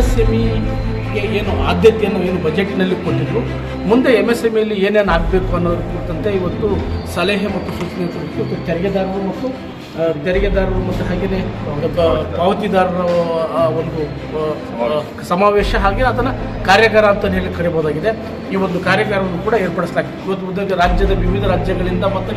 S M ಇಗೆ ಏನು ಆದ್ಯತೆಯನ್ನು ಏನು ಬಜೆಟ್ನಲ್ಲಿ ಕೊಟ್ಟಿದ್ರು, ಮುಂದೆ ಎಂ ಎಸ್ ಎಂ ಇಲಿ ಏನೇನು ಆಗಬೇಕು ಅನ್ನೋದ್ರ ಕುರಿತಂತೆ ಇವತ್ತು ಸಲಹೆ ಮತ್ತು ಸೂಚನೆ ಕುರಿತು ತೆರಿಗೆದಾರರು ಮತ್ತು ತೆರಿಗೆದಾರರು ಮತ್ತು ಹಾಗೆಯೇ ಪಾವತಿದಾರರ ಒಂದು ಸಮಾವೇಶ ಹಾಗೆ ಅದನ್ನು ಕಾರ್ಯಾಗಾರ ಅಂತ ಹೇಳಿ ಕರಿಬೋದಾಗಿದೆ. ಈ ಒಂದು ಕಾರ್ಯಾಗಾರವನ್ನು ಕೂಡ ಏರ್ಪಡಿಸಲಾಗಿದೆ. ಇವತ್ತು ಉದ್ಯೋಗ ರಾಜ್ಯದ ವಿವಿಧ ರಾಜ್ಯಗಳಿಂದ ಮತ್ತು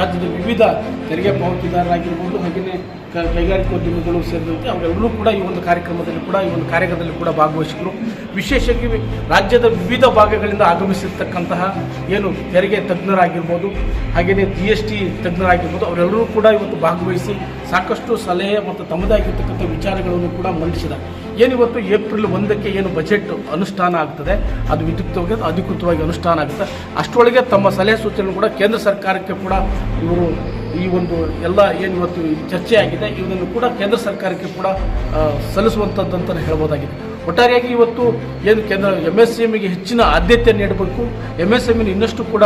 ರಾಜ್ಯದ ವಿವಿಧ ತೆರಿಗೆ ಪಾವತಿದಾರರಾಗಿರ್ಬೋದು ಹಾಗೆಯೇ ಕೈಗಾರಿಕೋದ್ಯಮಿಗಳು ಸೇರಿದಂತೆ ಅವರೆಲ್ಲರೂ ಕೂಡ ಈ ಒಂದು ಕಾರ್ಯಕ್ರಮದಲ್ಲಿ ಕೂಡ, ಈ ಒಂದು ಕಾರ್ಯಕ್ರಮದಲ್ಲಿ ಕೂಡ ಭಾಗವಹಿಸಿದರು. ವಿಶೇಷವಾಗಿ ರಾಜ್ಯದ ವಿವಿಧ ಭಾಗಗಳಿಂದ ಆಗಮಿಸಿರ್ತಕ್ಕಂತಹ ಏನು ತೆರಿಗೆ ತಜ್ಞರಾಗಿರ್ಬೋದು, ಹಾಗೆಯೇ ಜಿ ಎಸ್ ಟಿ ತಜ್ಞರಾಗಿರ್ಬೋದು, ಅವರೆಲ್ಲರೂ ಕೂಡ ಇವತ್ತು ಭಾಗವಹಿಸಿ ಸಾಕಷ್ಟು ಸಲಹೆ ಮತ್ತು ತಮ್ಮದೇ ಆಗಿರ್ತಕ್ಕಂಥ ವಿಚಾರಗಳನ್ನು ಕೂಡ ಮಂಡಿಸಿದ್ದಾರೆ. ಏನಿವತ್ತು ಏಪ್ರಿಲ್ ಒಂದಕ್ಕೆ ಏನು ಬಜೆಟ್ ಅನುಷ್ಠಾನ ಆಗ್ತದೆ, ಅದು ವಿದ್ಯುಕ್ತವಾಗಿ, ಅಧಿಕೃತವಾಗಿ ಅನುಷ್ಠಾನ ಆಗುತ್ತೆ. ಅಷ್ಟರೊಳಗೆ ತಮ್ಮ ಸಲಹೆ ಸೂಚನೆ ಕೂಡ ಕೇಂದ್ರ ಸರ್ಕಾರಕ್ಕೆ ಕೂಡ ಇವರು ಈ ಒಂದು ಎಲ್ಲ ಏನು ಇವತ್ತು ಚರ್ಚೆ ಆಗಿದೆ ಇದನ್ನು ಕೂಡ ಕೇಂದ್ರ ಸರ್ಕಾರಕ್ಕೆ ಕೂಡ ಸಲ್ಲಿಸುವಂಥದ್ದು ಅಂತಲೇ ಹೇಳ್ಬೋದಾಗಿದೆ. ಒಟ್ಟಾರೆಯಾಗಿ ಇವತ್ತು ಏನು ಕೇಂದ್ರ ಎಂ ಎಸ್ ಎಮ್ಗೆ ಹೆಚ್ಚಿನ ಆದ್ಯತೆ ನೀಡಬೇಕು ಎಂ ಎಸ್ ಎಮ್ಮಿನ ಇನ್ನಷ್ಟು ಕೂಡ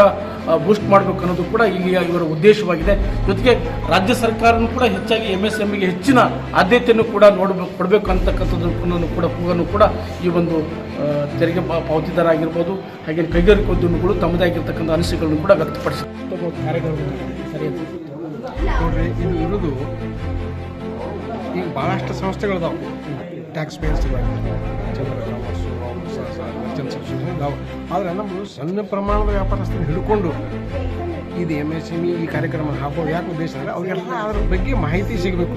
ಬೂಸ್ಟ್ ಮಾಡಬೇಕು ಅನ್ನೋದು ಕೂಡ ಈಗ ಇವರ ಉದ್ದೇಶವಾಗಿದೆ. ಜೊತೆಗೆ ರಾಜ್ಯ ಸರ್ಕಾರನೂ ಕೂಡ ಹೆಚ್ಚಾಗಿ ಎಂ ಎಸ್ ಎಮ್ಗೆ ಹೆಚ್ಚಿನ ಆದ್ಯತೆಯನ್ನು ಕೂಡ ನೋಡಬೇಕು, ಕೊಡಬೇಕು ಅಂತಕ್ಕಂಥದ್ದು ಕೂಡ, ಕೂಗನ್ನು ಕೂಡ ಈ ಒಂದು ತೆರಿಗೆ ಪಾವತಿದಾರ ಆಗಿರ್ಬೋದು ಹಾಗೆ ಕೈಗಾರಿಕೋದ್ಯಮಿಗಳು ತಮ್ಮದೇ ಆಗಿರ್ತಕ್ಕಂಥ ಅನಿಸಿಕೆಗಳನ್ನು ಕೂಡ ವ್ಯಕ್ತಪಡಿಸಿದೆ ಇದು ಇರೋದು ಈಗ ಭಾಳಷ್ಟು ಸಂಸ್ಥೆಗಳಿದಾವೆ. ಟ್ಯಾಕ್ಸ್ ಸಬ್ಸಿಡಿ ಇದಾವೆ ಆದರೆ ನಮ್ಮದು ಸಣ್ಣ ಪ್ರಮಾಣದ ವ್ಯಾಪಾರಸ್ಥರು ಹಿಡ್ಕೊಂಡು ಇದು ಎಂ ಎಸ್ ಎಂ ಈ ಕಾರ್ಯಕ್ರಮ ಹಾಕೋ ಯಾಕೆ ಉದ್ದೇಶ ಅಂದರೆ ಅವರಿಗೆಲ್ಲ ಅದರ ಬಗ್ಗೆ ಮಾಹಿತಿ ಸಿಗಬೇಕು.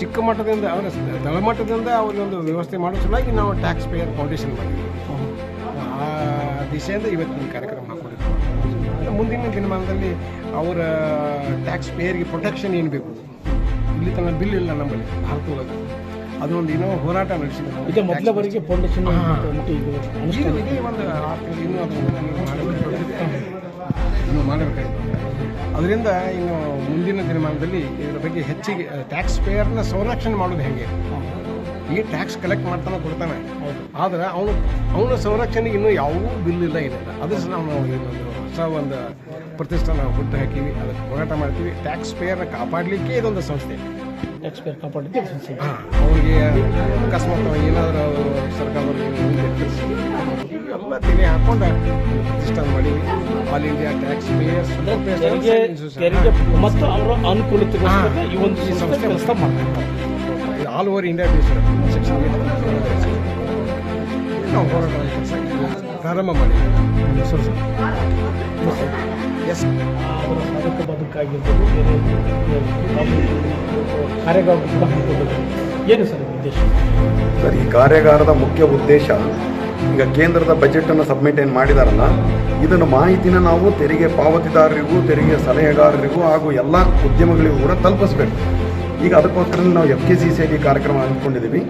ಚಿಕ್ಕ ಮಟ್ಟದಿಂದ ಅವರ ತಳಮಟ್ಟದಿಂದ ಅವರಿಗೊಂದು ವ್ಯವಸ್ಥೆ ಮಾಡೋ ಸಲುವಾಗಿ ನಾವು ಟ್ಯಾಕ್ಸ್ ಪೇಯರ್ ಫೌಂಡೇಶನ್ ಮಾಡಿದ್ವಿ. ಆ ದಿಶೆಯಿಂದ ಇವತ್ತಿನ ಕಾರ್ಯಕ್ರಮ ಹಾಕೊಂಡಿದ್ದೀವಿ. ಮುಂದಿನ ದಿನಮಾನದಲ್ಲಿ ಅವರ ಟ್ಯಾಕ್ಸ್ ಪೇಯರ್ಗೆ ಪ್ರೊಟೆಕ್ಷನ್ ಏನು ಬೇಕು? ಇಲ್ಲಿ ತನ್ನ ಬಿಲ್ ಇಲ್ಲ ನಮ್ಮಲ್ಲಿ ಭಾರತದೊಳಗೆ ಅದೊಂದು ಏನೋ ಹೋರಾಟ ನಡೆಸಿದ್ರು. ಇದು ಮೊದಲ ಬಾರಿಗೆ ಫೌಂಡೇಶನ್. ಇದು ಒಂದು ಆರು ತಿಂಗಳು ಇನ್ನೂ ಅದು ಮಾಡಬೇಕಾಗಿದೆ. ಇನ್ನೂ ಮಾಡಬೇಕಾಗಿದೆ. ಅದರಿಂದ ಇನ್ನು ಮುಂದಿನ ದಿನಮಾನದಲ್ಲಿ ಇದರ ಬಗ್ಗೆ ಹೆಚ್ಚಿಗೆ ಟ್ಯಾಕ್ಸ್ ಪೇಯರ್ನ ಸಂರಕ್ಷಣೆ ಮಾಡೋದು ಹೆಂಗೆ? ಈ ಟ್ಯಾಕ್ಸ್ ಕಲೆಕ್ಟ್ ಮಾಡ್ತಾನೆ ಕೊಡ್ತಾನೆ. ಆದ್ರೆ ಅವನು ಅವನ ಸಂರಕ್ಷಣೆಗೆ ಇನ್ನೂ ಯಾವೂ ಬಿಲ್ ಇಲ್ಲ ಏನಿಲ್ಲ ಅದ್ರ ಸಹ ನಾವು ಹೊಸ ಒಂದು ಪ್ರತಿಷ್ಠಾನ ಹುಟ್ಟು ಹಾಕಿವಿ ಅದಕ್ಕೆ ಹೋರಾಟ ಮಾಡ್ತೀವಿ. ಟ್ಯಾಕ್ಸ್ ಪೇಯರ್ನ ಕಾಪಾಡಲಿಕ್ಕೆ ಇದೊಂದು ಸಂಸ್ಥೆ. ಎಕ್ಸ್ಪೈರ್ ಕಾಪಾಡಿದ್ದು. ಹಾಂ. ಅವರಿಗೆ ಅಕಸ್ಮಾತ್ ಏನಾದರೂ ಸರ್ಕಾರ ಮುಂದೆ ಎಚ್ಚರಿಸಿ ಎಲ್ಲ ತೆರೆ ಹಾಕೊಂಡು. ಪ್ರತಿಷ್ಠಾನ ಮಾಡಿ. ಆಲ್ ಇಂಡಿಯಾ ಟ್ಯಾಕ್ಸ್ ಪೇಯರ್ಸ್ ತೆರಿಗೆ ತೆರಿಗೆ ಮತ್ತು ಅವರ ಅನುಕೂಲತೆಗೋಸ್ಕರ ಈ ಒಂದು ಸಂಸ್ಥೆ ಕೆಲಸ ಮಾಡ್ತಾರೆ. ಆಲ್ ಓವರ್ ಇಂಡಿಯಾ ಸೆಕ್ಷನ್ ನಾವು ಹೋರಾಟ ಕೆಲಸ ಪ್ರಾರಂಭ ಮಾಡಿ. ಹೆಸರು ಸರ್. ಎಸ್ ಬದುಕಾಗಿರ್ಬೋದು ಕಾರ್ಯಗಾರ ಏನು ಸರ್ ಉದ್ದೇಶ? ಸರ್ ಈ ಕಾರ್ಯಾಗಾರದ ಮುಖ್ಯ ಉದ್ದೇಶ ಈಗ ಕೇಂದ್ರದ ಬಜೆಟನ್ನು ಸಬ್ಮಿಟ್ ಏನು ಮಾಡಿದಾರಲ್ಲ ಇದನ್ನು ಮಾಹಿತಿನ ನಾವು ತೆರಿಗೆ ಪಾವತಿದಾರರಿಗೂ ತೆರಿಗೆ ಸಲಹೆಗಾರರಿಗೂ ಹಾಗೂ ಎಲ್ಲ ಉದ್ಯಮಗಳಿಗೂ ಕೂಡ ತಲುಪಿಸ್ಬೇಕು. ಈಗ ಅದಕ್ಕೋಸ್ಕರ ನಾವು F K C C I ಕಾರ್ಯಕ್ರಮ ಅಂದ್ಕೊಂಡಿದ್ದೀವಿ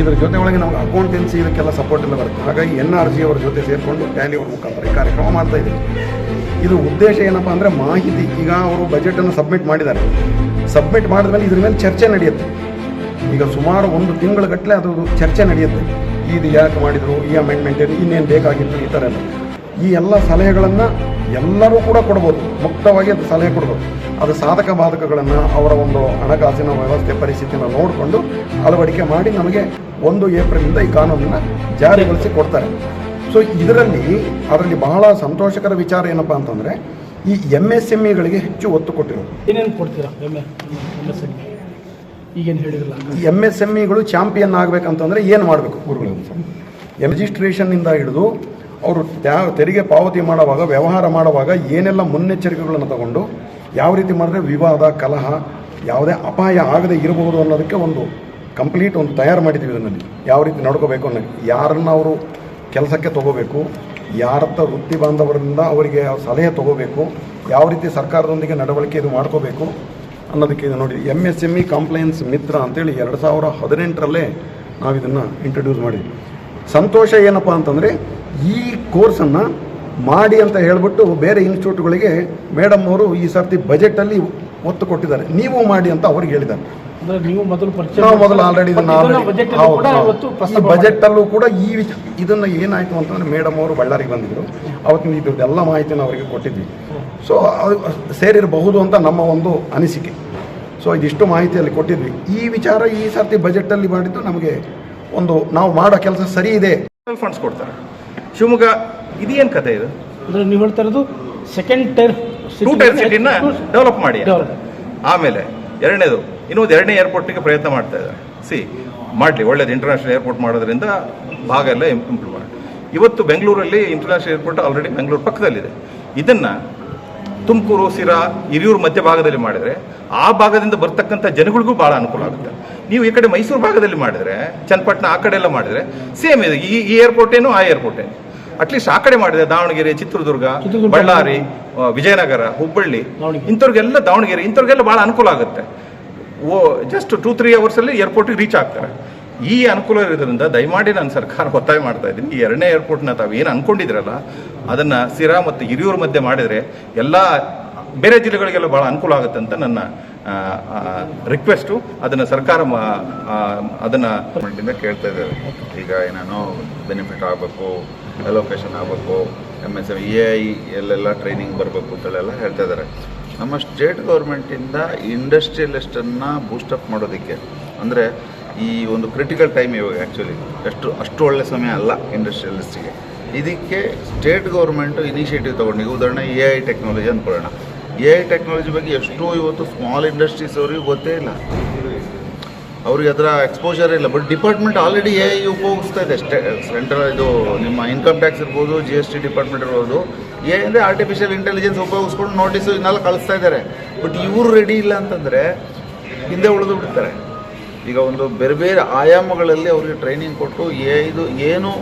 ಇದರ ಜೊತೆ ಒಳಗೆ ನಾವು ಅಕೌಂಟೆನ್ಸಿ ಇದಕ್ಕೆಲ್ಲ ಸಪೋರ್ಟ್ ಎಲ್ಲ ಬರುತ್ತೆ. ಹಾಗಾಗಿ ಎನ್ ಆರ್ ಜಿ ಅವ್ರ ಜೊತೆ ಸೇರಿಕೊಂಡು ಟ್ಯಾಲಿ ಅವ್ರ ಮುಖಾಂತರ ಈ ಕಾರ್ಯಕ್ರಮ ಮಾಡ್ತಾ ಇದ್ದೀವಿ. ಇದು ಉದ್ದೇಶ ಏನಪ್ಪ ಅಂದರೆ ಮಾಹಿತಿ. ಈಗ ಅವರು ಬಜೆಟನ್ನು ಸಬ್ಮಿಟ್ ಮಾಡಿದ್ದಾರೆ. ಸಬ್ಮಿಟ್ ಮಾಡಿದ ಮೇಲೆ ಇದ್ರ ಮೇಲೆ ಚರ್ಚೆ ನಡೆಯುತ್ತೆ. ಈಗ ಸುಮಾರು ಒಂದು ತಿಂಗಳ ಗಟ್ಟಲೆ ಅದು ಚರ್ಚೆ ನಡೆಯುತ್ತೆ. ಇದು ಯಾಕೆ ಮಾಡಿದರು, ಈ ಅಮೆಂಡ್ಮೆಂಟ್ ಇನ್ನೇನು ಬೇಕಾಗಿತ್ತು ಈ ಥರ ಎಲ್ಲ. ಈ ಎಲ್ಲ ಸಲಹೆಗಳನ್ನು ಎಲ್ಲರೂ ಕೂಡ ಕೊಡ್ಬೋದು. ಮುಕ್ತವಾಗಿ ಅದು ಸಲಹೆ ಕೊಡ್ಬೋದು. ಅದು ಸಾಧಕ ಬಾಧಕಗಳನ್ನು ಅವರ ಒಂದು ಹಣಕಾಸಿನ ವ್ಯವಸ್ಥೆ ಪರಿಸ್ಥಿತಿಯನ್ನು ನೋಡಿಕೊಂಡು ಅಳವಡಿಕೆ ಮಾಡಿ ನಮಗೆ ಒಂದು ಏಪ್ರಿಲಿಂದ ಈ ಕಾನೂನನ್ನು ಜಾರಿಗೊಳಿಸಿ ಕೊಡ್ತಾರೆ. ಸೊ ಇದರಲ್ಲಿ ಅದರಲ್ಲಿ ಬಹಳ ಸಂತೋಷಕರ ವಿಚಾರ ಏನಪ್ಪ ಅಂತಂದರೆ ಈ ಎಂ ಎಸ್ ಎಂ ಇಗಳಿಗೆ ಹೆಚ್ಚು ಒತ್ತು ಕೊಟ್ಟಿರೋದು. ಏನೇನು ಕೊಡ್ತೀರಾ ಈಗೇನು ಎಂ ಎಸ್ ಎಂ ಇಗಳು ಚಾಂಪಿಯನ್ ಆಗಬೇಕಂತಂದರೆ ಏನು ಮಾಡಬೇಕು ಗುರುಗಳು? ರಿಜಿಸ್ಟ್ರೇಷನ್ನಿಂದ ಹಿಡಿದು ಅವರು ತೆರಿಗೆ ಪಾವತಿ ಮಾಡುವಾಗ, ವ್ಯವಹಾರ ಮಾಡುವಾಗ ಏನೆಲ್ಲ ಮುನ್ನೆಚ್ಚರಿಕೆಗಳನ್ನು ತಗೊಂಡು ಯಾವ ರೀತಿ ಮಾಡಿದ್ರೆ ವಿವಾದ, ಕಲಹ ಯಾವುದೇ ಅಪಾಯ ಆಗದೆ ಇರಬಹುದು ಅನ್ನೋದಕ್ಕೆ ಒಂದು ಕಂಪ್ಲೀಟ್ ಒಂದು ತಯಾರು ಮಾಡಿದ್ದೀವಿ ಇದರಲ್ಲಿ ಯಾವ ರೀತಿ ನಡ್ಕೋಬೇಕು ಅನ್ನೋ ಯಾರನ್ನು ಅವರು ಕೆಲಸಕ್ಕೆ ತಗೋಬೇಕು, ಯಾರತ್ತ ವೃತ್ತಿ ಬಾಂಧವರಿಂದ ಅವರಿಗೆ ಸಲಹೆ ತಗೋಬೇಕು, ಯಾವ ರೀತಿ ಸರ್ಕಾರದೊಂದಿಗೆ ನಡವಳಿಕೆ ಇದು ಮಾಡ್ಕೋಬೇಕು ಅನ್ನೋದಕ್ಕೆ ಇದು ನೋಡಿ M S M E compliance Mitra ಅಂತೇಳಿ ಎರಡು ಸಾವಿರ ಹದಿನೆಂಟರಲ್ಲೇ ನಾವು ಇದನ್ನು ಇಂಟ್ರಡ್ಯೂಸ್ ಮಾಡಿದ್ವಿ. ಸಂತೋಷ ಏನಪ್ಪ ಅಂತಂದರೆ ಈ ಕೋರ್ಸನ್ನು ಮಾಡಿ ಅಂತ ಹೇಳ್ಬಿಟ್ಟು ಬೇರೆ ಇನ್ಸ್ಟಿಟ್ಯೂಟ್ಗಳಿಗೆ ಮೇಡಮ್ ಅವರು ಈ ಸರ್ತಿ ಬಜೆಟಲ್ಲಿ ಒತ್ತು ಕೊಟ್ಟಿದ್ದಾರೆ. ನೀವು ಮಾಡಿ ಅಂತ ಅವ್ರಿಗೆ ಹೇಳಿದ್ದಾರೆ. ಅಂದ್ರೆ ನೀವು ಮೊದಲು ಪರಿಚಯ ನಾವು ಮೊದಲು ಆಲ್ರೆಡಿ ಈ ಬಜೆಟಲ್ಲೂ ಕೂಡ ಈ ವಿಚ ಇದನ್ನು ಏನಾಯಿತು ಅಂತಂದರೆ ಮೇಡಮ್ ಅವರು ಬಳ್ಳಾರಿಗೆ ಬಂದಿದ್ದರು ಅವತ್ತಿನ ಇದ್ರದ್ದೆಲ್ಲ ಮಾಹಿತಿನ ಅವರಿಗೆ ಕೊಟ್ಟಿದ್ವಿ. ಸೊ ಅದು ಸೇರಿರಬಹುದು ಅಂತ ನಮ್ಮ ಒಂದು ಅನಿಸಿಕೆ. ಸೊ ಇದಿಷ್ಟು ಮಾಹಿತಿಯಲ್ಲಿ ಕೊಟ್ಟಿದ್ವಿ. ಈ ವಿಚಾರ ಈ ಸರ್ತಿ ಬಜೆಟಲ್ಲಿ ಮಾಡಿದ್ದು ನಮಗೆ ಒಂದು ನಾವು ಮಾಡೋ ಕೆಲಸ ಸರಿ ಇದೆ. ಫಂಡ್ಸ್ ಕೊಡ್ತಾರೆ. ಶಿವಮೊಗ್ಗ ಇದೇನು ಕತೆ ಇದು? ಅಂದ್ರೆ ನೀವು ಹೇಳ್ತಾ ಇರೋದು ಸೆಕೆಂಡ್ ಟೈರ್ ಟೂ ಟೈರ್ ಸಿಟಿನ ಡೆವಲಪ್ ಮಾಡಿ. ಆಮೇಲೆ ಎರಡನೇದು ಇನ್ನೊಂದು ಎರಡನೇ ಏರ್ಪೋರ್ಟಿಗೆ ಪ್ರಯತ್ನ ಮಾಡ್ತಾ ಇದ್ದಾರೆ. ಸಿ ಮಾಡಲಿ ಒಳ್ಳೇದು ಇಂಟರ್ನ್ಯಾಷನಲ್ ಏರ್ಪೋರ್ಟ್ ಮಾಡೋದ್ರಿಂದ ಭಾಗ ಎಲ್ಲ ಇಂಪ್ರೂವ್ ಮಾಡಿ ಇವತ್ತು ಬೆಂಗಳೂರಲ್ಲಿ ಇಂಟರ್ನ್ಯಾಷನಲ್ ಏರ್ಪೋರ್ಟ್ ಆಲ್ರೆಡಿ ಬೆಂಗಳೂರು ಪಕ್ಕದಲ್ಲಿದೆ. ಇದನ್ನು ತುಮಕೂರು ಸಿರಾ ಹಿರಿಯೂರು ಮಧ್ಯಭಾಗದಲ್ಲಿ ಮಾಡಿದರೆ ಆ ಭಾಗದಿಂದ ಬರ್ತಕ್ಕಂಥ ಜನಗಳಿಗೂ ಭಾಳ ಅನುಕೂಲ ಆಗುತ್ತೆ. ನೀವು ಈ ಕಡೆ ಮೈಸೂರು ಭಾಗದಲ್ಲಿ ಮಾಡಿದ್ರೆ ಚನ್ನಪಟ್ಟಣ ಆ ಕಡೆ ಎಲ್ಲ ಮಾಡಿದ್ರೆ ಸೇಮ್ ಇದೆ. ಈ ಈ ಏರ್ಪೋರ್ಟ್ ಏನು ಆ ಏರ್ಪೋರ್ಟ್ ಏನು. ಅಟ್ಲೀಸ್ಟ್ ಆ ಕಡೆ ಮಾಡಿದ್ರೆ ದಾವಣಗೆರೆ ಚಿತ್ರದುರ್ಗ. ಬಳ್ಳಾರಿ ವಿಜಯನಗರ ಹುಬ್ಬಳ್ಳಿ. ಇಂಥವ್ರಿಗೆಲ್ಲ ದಾವಣಗೆರೆ ಇಂಥವ್ರಿಗೆಲ್ಲ ಭಾಳ ಅನುಕೂಲ ಆಗುತ್ತೆ. ಓ ಜಸ್ಟ್ ಟೂ ತ್ರೀ ಅವರ್ಸಲ್ಲಿ ಏರ್ಪೋರ್ಟಿಗೆ ರೀಚ್ ಆಗ್ತಾರೆ. ಈ ಅನುಕೂಲ ಇರೋದ್ರಿಂದ ದಯಮಾಡಿ ನಾನು ಸರ್ಕಾರ ಒತ್ತಾಯ ಮಾಡ್ತಾ ಇದ್ದೀನಿ. ಈ ಎರಡನೇ ಏರ್ಪೋರ್ಟ್ನ ತಾವು ಏನು ಅನ್ಕೊಂಡಿದ್ರಲ್ಲ ಅದನ್ನು ಸಿರಾ ಮತ್ತು ಹಿರಿಯೂರು ಮಧ್ಯೆ ಮಾಡಿದರೆ ಎಲ್ಲ ಬೇರೆ ಜಿಲ್ಲೆಗಳಿಗೆಲ್ಲ ಭಾಳ ಅನುಕೂಲ ಆಗುತ್ತೆ ಅಂತ ನನ್ನ ರಿಕ್ವೆಸ್ಟು ಅದನ್ನು ಸರ್ಕಾರ ಅದನ್ನು ಕೇಳ್ತಾ ಇದ್ದಾರೆ. ಈಗ ಏನೇನೋ ಬೆನಿಫಿಟ್ ಆಗಬೇಕು ಅಲೋಕೇಶನ್ ಆಗಬೇಕು M S M E I ಎಲ್ಲೆಲ್ಲ ಟ್ರೈನಿಂಗ್ ಬರಬೇಕು ಅಂತೇಳೆಲ್ಲ ಹೇಳ್ತಾ ಇದ್ದಾರೆ. ನಮ್ಮ ಸ್ಟೇಟ್ ಗೌರ್ಮೆಂಟಿಂದ ಇಂಡಸ್ಟ್ರಿಯಲಿಸ್ಟನ್ನು ಬೂಸ್ಟಪ್ ಮಾಡೋದಕ್ಕೆ, ಅಂದರೆ ಈ ಒಂದು ಕ್ರಿಟಿಕಲ್ ಟೈಮ್ ಇವಾಗ ಆ್ಯಕ್ಚುಲಿ ಅಷ್ಟು ಅಷ್ಟು ಒಳ್ಳೆ ಸಮಯ ಅಲ್ಲ ಇಂಡಸ್ಟ್ರಿಯಲಿಸ್ಟಿಗೆ ಇದಕ್ಕೆ ಸ್ಟೇಟ್ ಗೌರ್ಮೆಂಟು ಇನಿಷಿಯೇಟಿವ್ ತೊಗೊಂಡು ಉದಾಹರಣೆ ಎ ಐ ಟೆಕ್ನಾಲಜಿ ಅಂದ್ಕೊಳ್ಳೋಣ. ಎ ಐ ಟೆಕ್ನಾಲಜಿ ಬಗ್ಗೆ ಎಷ್ಟೋ ಇವತ್ತು ಸ್ಮಾಲ್ ಇಂಡಸ್ಟ್ರೀಸ್ ಅವ್ರಿಗೆ ಗೊತ್ತೇ ಇಲ್ಲ. ಅವ್ರಿಗೆ ಅದರ ಎಕ್ಸ್ಪೋಜರ್ ಇಲ್ಲ. But department already A I ಉಪಯೋಗಿಸ್ತಾ ಇದೆ ಸ್ಟೇ ಸೆಂಟ್ರಲ್ ಇದು ನಿಮ್ಮ ಇನ್ಕಮ್ ಟ್ಯಾಕ್ಸ್ ಇರ್ಬೋದು ಜಿ ಎಸ್ ಟಿ ಡಿಪಾರ್ಟ್ಮೆಂಟ್ ಇರ್ಬೋದು ಎ ಅಂದರೆ ಆರ್ಟಿಫಿಷಿಯಲ್ ಇಂಟೆಲಿಜೆನ್ಸ್ ಉಪಯೋಗಿಸ್ಕೊಂಡು ನೋಟಿಸು ಇನ್ನೆಲ್ಲ ಕಳಿಸ್ತಾ ಇದ್ದಾರೆ. ಬಟ್ ಇವರು ರೆಡಿ ಇಲ್ಲ ಅಂತಂದರೆ ಹಿಂದೆ ಉಳಿದು ಬಿಡ್ತಾರೆ. ಈಗ ಒಂದು ಬೇರೆ ಬೇರೆ ಆಯಾಮಗಳಲ್ಲಿ ಅವ್ರಿಗೆ ಟ್ರೈನಿಂಗ್ ಕೊಟ್ಟು ಎ ಐದು ಏನು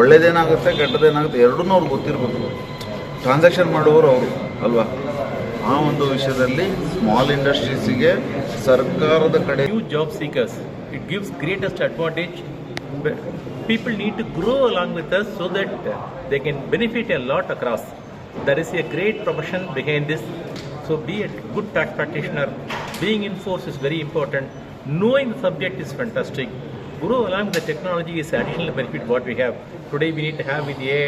ಒಳ್ಳೇದೇನಾಗುತ್ತೆ, ಕೆಟ್ಟದೇನಾಗುತ್ತೆ ಎರಡೂ ಅವ್ರಿಗೆ ಗೊತ್ತಿರ್ಬೋದು. ಟ್ರಾನ್ಸಾಕ್ಷನ್ ಮಾಡುವವರು ಅವರು, ಅಲ್ವಾ? ಆ ಒಂದು ವಿಷಯದಲ್ಲಿ ಸ್ಮಾಲ್ ಇಂಡಸ್ಟ್ರೀಸಿಗೆ ಸರ್ಕಾರದ ಕಡೆ new job seekers it gives greatest advantage people need to grow along with us so that they can benefit a lot across there is a great profession behind this so be a good tax practitioner being in force is very important knowing subject is fantastic grow along the technology is additional benefit what we have today we need to have with A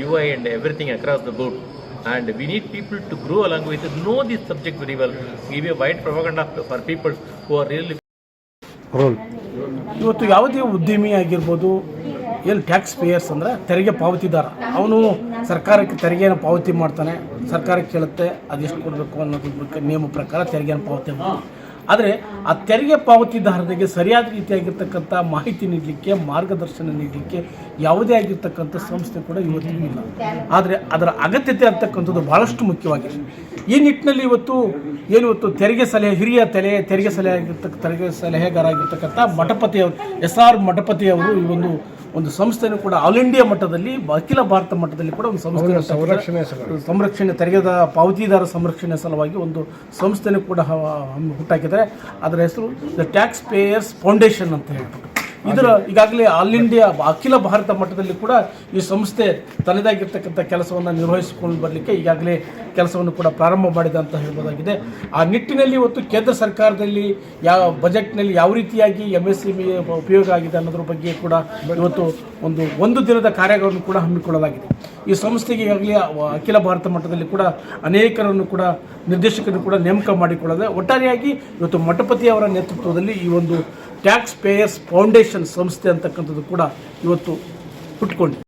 U I and everything across the board And we need people to grow along with it, know this subject very well, give a wide propaganda for people who are really ಇವತ್ತು ಯಾವುದೇ ಉದ್ಯಮಿ ಆಗಿರ್ಬೋದು ಏನು tax payers ಅಂದರೆ ತೆರಿಗೆ ಪಾವತಿದಾರ. ಅವನು ಸರ್ಕಾರಕ್ಕೆ ತೆರಿಗೆಯನ್ನು ಪಾವತಿ ಮಾಡ್ತಾನೆ ಸರ್ಕಾರಕ್ಕೆ ಕೇಳುತ್ತೆ ಅದೆಷ್ಟು ಕೊಡಬೇಕು ಅನ್ನೋದ್ರ ನಿಯಮ ಪ್ರಕಾರ ತೆರಿಗೆಯನ್ನು ಪಾವತಿ ಮಾಡ್ತಾನೆ. ಆದರೆ ಆ ತೆರಿಗೆ ಪಾವತಿದಾರರಿಗೆ ಸರಿಯಾದ ರೀತಿಯಾಗಿರ್ತಕ್ಕಂಥ ಮಾಹಿತಿ ನೀಡಲಿಕ್ಕೆ, ಮಾರ್ಗದರ್ಶನ ನೀಡಲಿಕ್ಕೆ ಯಾವುದೇ ಆಗಿರ್ತಕ್ಕಂಥ ಸಂಸ್ಥೆ ಕೂಡ ಇವತ್ತಿಗೂ ಇಲ್ಲ. ಆದರೆ ಅದರ ಅಗತ್ಯತೆ ಅಂತಕ್ಕಂಥದ್ದು ಭಾಳಷ್ಟು ಮುಖ್ಯವಾಗಿದೆ. ಈ ನಿಟ್ಟಿನಲ್ಲಿ ಇವತ್ತು ಏನು ಇವತ್ತು ತೆರಿಗೆ ಸಲಹೆ, ಹಿರಿಯ ತಲೆ, ತೆರಿಗೆ ಸಲಹೆ ಆಗಿರ್ತಕ್ಕ, ತೆರಿಗೆ ಸಲಹೆಗಾರ ಆಗಿರ್ತಕ್ಕಂಥ ಮಠಪತಿಯವರು, ಎಸ್ ಆರ್ ಮಠಪತಿಯವರು ಈ ಒಂದು ಒಂದು ಸಂಸ್ಥೆನೂ ಕೂಡ ಆಲ್ ಇಂಡಿಯಾ ಮಟ್ಟದಲ್ಲಿ ಅಖಿಲ ಭಾರತ ಮಟ್ಟದಲ್ಲಿ ಕೂಡ ಒಂದು ಸಂಸ್ಥೆ ಸಂರಕ್ಷಣೆ. ಸಂರಕ್ಷಣೆ ತೆರಿಗೆದ ಪಾವತಿದಾರ ಸಂರಕ್ಷಣೆ ಸಲುವಾಗಿ ಒಂದು ಸಂಸ್ಥೆನೂ ಕೂಡ ಹುಟ್ಟಾಕಿದ್ದಾರೆ ಅದರ ಹೆಸರು ದ ಟ್ಯಾಕ್ಸ್ ಪೇಯರ್ಸ್ ಫೌಂಡೇಶನ್ ಅಂತ ಹೇಳ್ಬಿಟ್ಟು ಇದರ ಈಗಾಗಲೇ ಆಲ್ ಇಂಡಿಯಾ ಅಖಿಲ ಭಾರತ ಮಟ್ಟದಲ್ಲಿ ಕೂಡ ಈ ಸಂಸ್ಥೆ ತನ್ನದಾಗಿರ್ತಕ್ಕಂಥ ಕೆಲಸವನ್ನು ನಿರ್ವಹಿಸಿಕೊಂಡು ಬರಲಿಕ್ಕೆ ಈಗಾಗಲೇ ಕೆಲಸವನ್ನು ಕೂಡ ಪ್ರಾರಂಭ ಮಾಡಿದೆ ಅಂತ ಹೇಳ್ಬೋದಾಗಿದೆ. ಆ ನಿಟ್ಟಿನಲ್ಲಿ ಇವತ್ತು ಕೇಂದ್ರ ಸರ್ಕಾರದಲ್ಲಿ ಯಾವ ಬಜೆಟ್ನಲ್ಲಿ ಯಾವ ರೀತಿಯಾಗಿ ಎಂ ಎಸ್ ಎಂ ಉಪಯೋಗ ಆಗಿದೆ ಅನ್ನೋದ್ರ ಬಗ್ಗೆ ಕೂಡ ಇವತ್ತು ಒಂದು ಒಂದು ದಿನದ ಕಾರ್ಯಗಳನ್ನು ಕೂಡ ಹಮ್ಮಿಕೊಳ್ಳಲಾಗಿದೆ. ಈ ಸಂಸ್ಥೆಗೆ ಈಗಾಗಲೇ ಅಖಿಲ ಭಾರತ ಮಟ್ಟದಲ್ಲಿ ಕೂಡ ಅನೇಕರನ್ನು ಕೂಡ ನಿರ್ದೇಶಕರನ್ನು ಕೂಡ ನೇಮಕ ಮಾಡಿಕೊಳ್ಳದೆ, ಒಟ್ಟಾರೆಯಾಗಿ ಇವತ್ತು ಮಠಪತಿ ಅವರ ನೇತೃತ್ವದಲ್ಲಿ ಈ ಒಂದು ಟ್ಯಾಕ್ಸ್ ಪೇಯರ್ಸ್ ಫೌಂಡೇಶನ್ ಸಂಸ್ಥೆ ಅಂತಕ್ಕಂಥದ್ದು ಕೂಡ ಇವತ್ತು ಹುಟ್ಕೊಂಡಿದೆ